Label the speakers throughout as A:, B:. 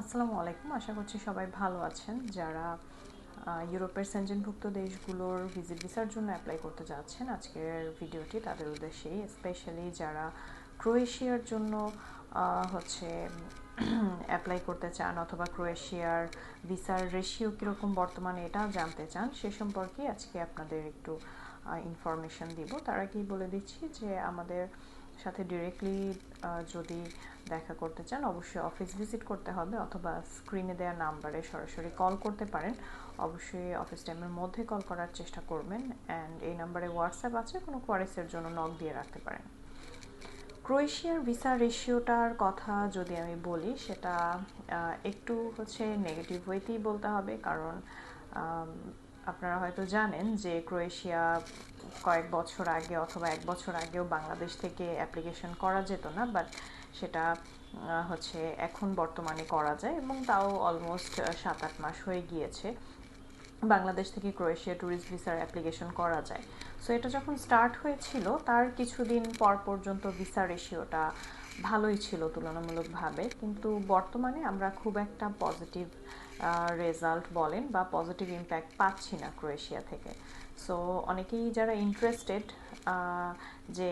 A: আসসালামু আলাইকুম। আশা করছি সবাই ভালো আছেন। যারা ইউরোপের সেঞ্জনভুক্ত দেশগুলোর ভিজিট ভিসার জন্য অ্যাপ্লাই করতে যাচ্ছেন, আজকের ভিডিওটি তাদের উদ্দেশ্যেই। স্পেশালি যারা ক্রোয়েশিয়ার জন্য হচ্ছে অ্যাপ্লাই করতে চান অথবা ক্রোয়েশিয়ার ভিসার রেশিও কীরকম বর্তমানে এটা জানতে চান, সে সম্পর্কে আজকে আপনাদের একটু ইনফরমেশন দিব। তার আগেই বলে দিচ্ছি যে আমাদের সাথে ডিরেক্টলি যদি দেখা করতে চান, অবশ্যই অফিস ভিজিট করতে হবে অথবা স্ক্রিনে দেওয়া নাম্বারে সরাসরি কল করতে পারেন। অবশ্যই অফিস টাইমের মধ্যে কল করার চেষ্টা করবেন অ্যান্ড এই নাম্বারে হোয়াটসঅ্যাপ আছে, কোনো কোয়ারিসের জন্য নক দিয়ে রাখতে পারেন। ক্রোয়েশিয়ার ভিসা রেশিওটার কথা যদি আমি বলি, সেটা একটু হচ্ছে নেগেটিভ ওয়েতেই বলতে হবে কারণ আপনারা হয়তো জানেন যে ক্রোয়েশিয়া কয়েক বছর আগে অথবা এক বছর আগেও বাংলাদেশ থেকে অ্যাপ্লিকেশন করা যেত না, বাট সেটা হচ্ছে এখন বর্তমানে করা যায় এবং তাও অলমোস্ট সাত আট মাস হয়ে গিয়েছে। বাংলাদেশ থেকে ক্রোয়েশিয়া ট্যুরিস্ট ভিসার অ্যাপ্লিকেশন করা যায়। সো এটা যখন স্টার্ট হয়েছিল, তার কিছুদিন পর পর্যন্ত ভিসা রেশিওটা ভালোই ছিল তুলনামূলকভাবে। কিন্তু বর্তমানে আমরা খুব একটা পজিটিভ রেজাল্ট বলেন বা পজিটিভ ইম্প্যাক্ট পাচ্ছি না ক্রোয়েশিয়া থেকে। সো অনেকেই যারা ইন্টারেস্টেড যে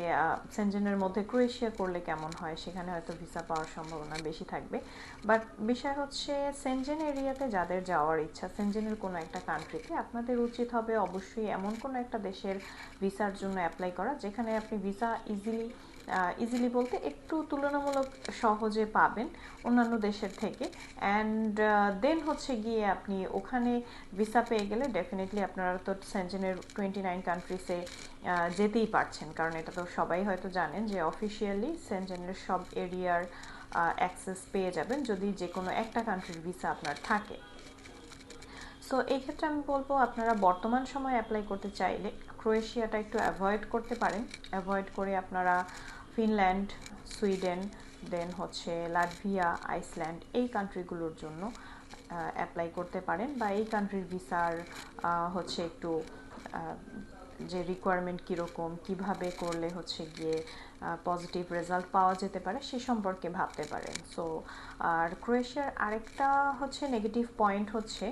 A: সেনজেনের মধ্যে ক্রোয়েশিয়া করলে কেমন হয়, সেখানে হয়তো ভিসা পাওয়ার সম্ভাবনা বেশি থাকবে। বাট বিষয় হচ্ছে সেনজেন এরিয়াতে যাদের যাওয়ার ইচ্ছা সেনজেনের কোনো একটা কান্ট্রিতে আপনাদের উচিত হবে অবশ্যই এমন কোনো একটা দেশের ভিসার জন্য অ্যাপ্লাই করা, যেখানে আপনি ভিসা ইজিলি ইজিলি বলতে একটু তুলনামূলক সহজে পাবেন অন্যান্য দেশের থেকে। অ্যান্ড দেন হচ্ছে গিয়ে আপনি ওখানে ভিসা পেয়ে গেলে ডেফিনেটলি আপনারা তো সেঞ্জেনের টোয়েন্টি নাইন কান্ট্রিসে যেতেই পারছেন। কারণ এটা তো সবাই হয়তো জানেন যে অফিসিয়ালি সেঞ্জেনের সব এরিয়ার অ্যাক্সেস পেয়ে যাবেন যদি যে কোনো একটা কান্ট্রির ভিসা আপনার থাকে। সো এই ক্ষেত্রে আমি বলব আপনারা বর্তমান সময় অ্যাপ্লাই করতে চাইলে ক্রোয়েশিয়াটা একটু অ্যাভয়েড করতে পারেন। অ্যাভয়েড করে আপনারা ফিনল্যান্ড, সুইডেন, দেন হচ্ছে লাটভিয়া, আইসল্যান্ড এই কান্ট্রিগুলোর জন্য অ্যাপ্লাই করতে পারেন বা এই কান্ট্রির ভিসার হচ্ছে একটু যে রিকোয়ারমেন্ট কীরকম, কীভাবে করলে হচ্ছে গিয়ে পজিটিভ রেজাল্ট পাওয়া যেতে পারে সে সম্পর্কে ভাবতে পারেন। সো আর ক্রোয়েশিয়ার আরেকটা হচ্ছে নেগেটিভ পয়েন্ট হচ্ছে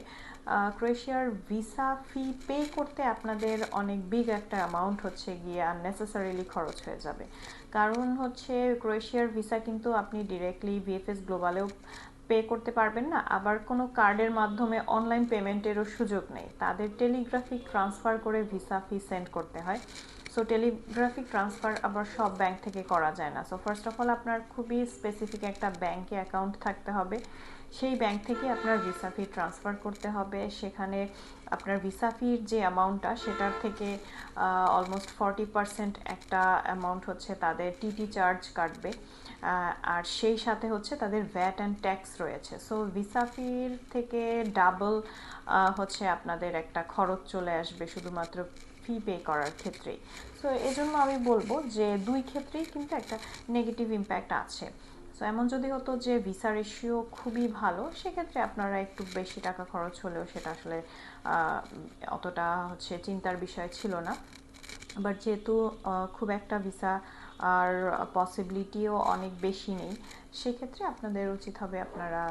A: ক্রোয়েশিয়ার ভিসা ফি পে করতে আপনাদের অনেক বিগ একটা অ্যামাউন্ট হচ্ছে গিয়ে আননেসেসারিলি খরচ হয়ে যাবে। কারণ হচ্ছে ক্রোয়েশিয়ার ভিসা কিন্তু আপনি ডিরেক্টলি ভিএফএস গ্লোবালেও পে করতে পারবেন না। আবার কোনো কার্ডের মাধ্যমে অনলাইন পেমেন্টেরও সুযোগ নেই। তাদের টেলিগ্রাফিক ট্রান্সফার করে ভিসা ফি সেন্ড করতে হয়। সো টেলিগ্রাফিক ট্রান্সফার আবার সব ব্যাংক থেকে করা যায় না। সো ফার্স্ট অফ অল আপনার খুবই স্পেসিফিক একটা ব্যাংকে অ্যাকাউন্ট থাকতে হবে। সেই ব্যাংক থেকে আপনার ভিসা ফি ট্রান্সফার করতে হবে। সেখানে আপনার ভিসা ফির যে অ্যামাউন্টটা সেটার থেকে অলমোস্ট ফর্টি পারসেন্ট একটা অ্যামাউন্ট হচ্ছে তাদের টিটি চার্জ কাটবে। আর সেই সাথে হচ্ছে তাদের ভ্যাট অ্যান্ড ট্যাক্স রয়েছে। সো ভিসা ফির থেকে ডাবল হচ্ছে আপনাদের একটা খরচ চলে আসবে। শুধুমাত্র ফি পে করার ক্ষেত্রেই সো এজন্য আমি বলব যে দুই ক্ষেত্রেই কিন্তু একটা নেগেটিভ ইম্প্যাক্ট আছে। সো এমন যদি হতো যে ভিসা রেশিও খুবই ভালো, সেক্ষেত্রে আপনারা একটু বেশি টাকা খরচ হলেও সেটা আসলে অতটা হচ্ছে চিন্তার বিষয় ছিল না। বাট যেহেতু খুব একটা ভিসা আর পসিবিলিটিও অনেক বেশি নেই, সেক্ষেত্রে আপনাদের উচিত হবে আপনারা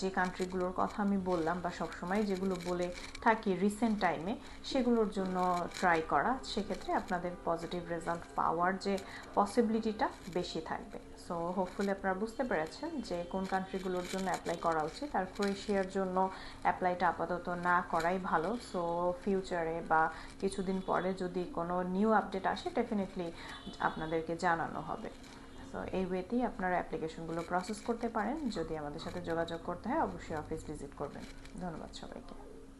A: যে কান্ট্রিগুলোর কথা আমি বললাম বা সবসময় যেগুলো বলে থাকি রিসেন্ট টাইমে সেগুলোর জন্য ট্রাই করা, সেক্ষেত্রে আপনাদের পজিটিভ রেজাল্ট পাওয়ার যে পসিবিলিটিটা বেশি থাকবে। সো হোপফুলি আপনারা বুঝতে পেরেছেন যে কোন কান্ট্রিগুলোর জন্য অ্যাপ্লাই করা উচিত আর ক্রোয়েশিয়ার জন্য অ্যাপ্লাইটা আপাতত না করাই ভালো। সো ফিউচারে বা কিছুদিন পরে যদি কোনো নিউ আপডেট আসে ডেফিনেটলি আপনাদেরকে জানানো হবে। সো এই ওয়েতেই আপনারা অ্যাপ্লিকেশনগুলো প্রসেস করতে পারেন। যদি আমাদের সাথে যোগাযোগ করতে হয়, অবশ্যই অফিস ভিজিট করবেন। ধন্যবাদ সবাইকে।